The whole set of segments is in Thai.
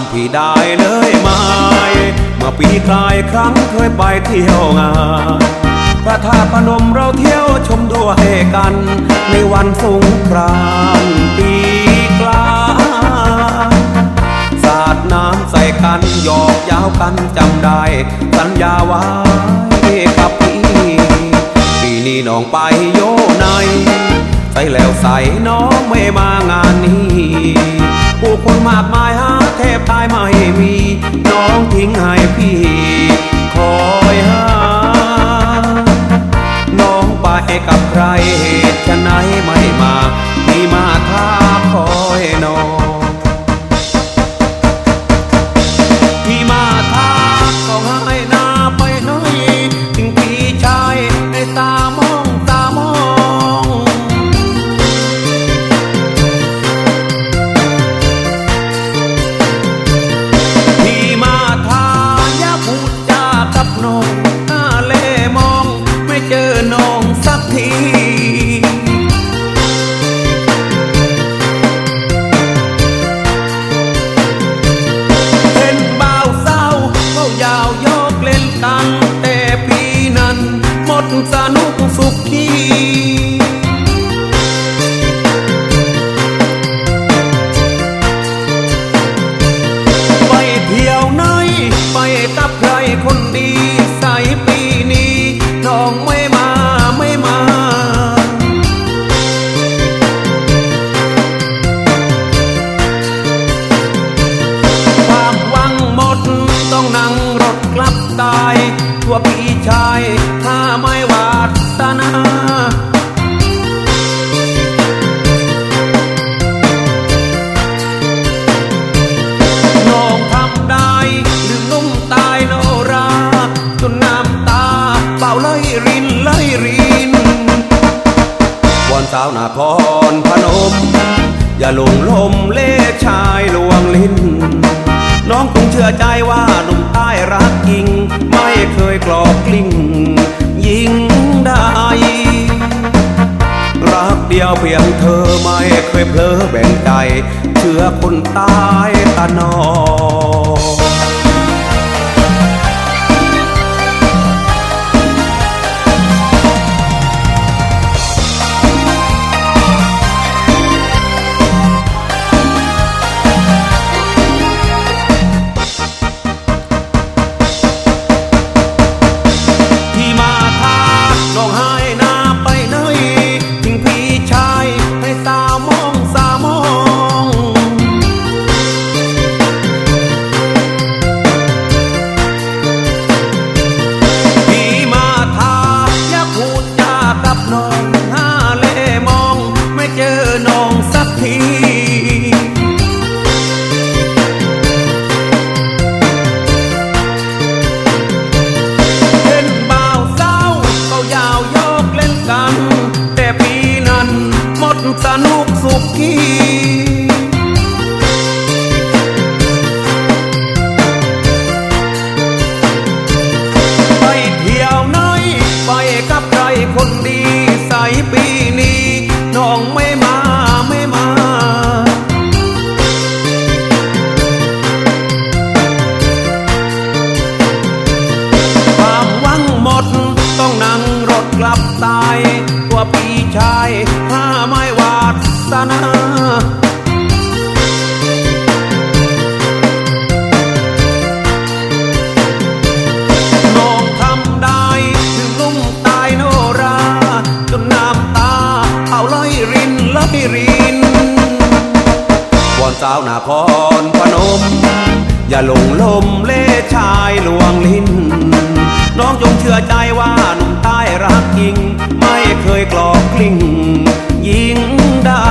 ำพี่ได้เลยไหมเมื่อปีกลายครั้งเคยไปเที่ยวงานพระธาตุพนมเราเที่ยวชมด้วยกัน ในวันสงกรานต์ปีกลายสาดน้ำใส่กันหยอกยาวกันจำได้ สัญญาไว้กับพี่ปีนี้น้องไปโยในใส่แล้วใส่น้องไม่มางานนี้ผู้คนมากมายหาแทบตาย ไม่มี น้องทิ้งให้พี่ ตายตัวพี่ชายถ้าไม่วาสนาน้องทำได้ลืมนุ่มตายโนราจนน้ำตาเป่าไลรินไลรินวอนสาวนาครพนม อย่าหลงลมเล่ชายลวงลิ้น น้องคงเชื่อใจว่าหนุ่มใต้รักจริง เคยกลอกกลิ้งยิงได้รักเดียวเพียงเธอไม่เคยเพลอแบ่งใจเชื่อคนตายตะนอ นั้นหมดสนุกสุขขีไปเที่ยวไหนไปกับใครคนดี ใสปีนี้ น้องไม่มา นั่งรถกลับตายตัวพี่ชายถ้าไม่วาสนาน้องทำได้ถึงลุ่มตายโนราจนน้ำตาเอาไหลรินไหลรินวนสาวนาครพนม อย่าหลงลมเล่ชายลวงลิ้น น้องจงเชื่อใจว่า กลอกกลิ้งยิงได้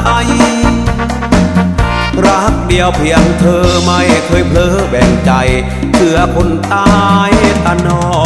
รักเดียวเพียงเธอไม่เคยเพลอแบ่งใจเพื่อคนตายตะนอ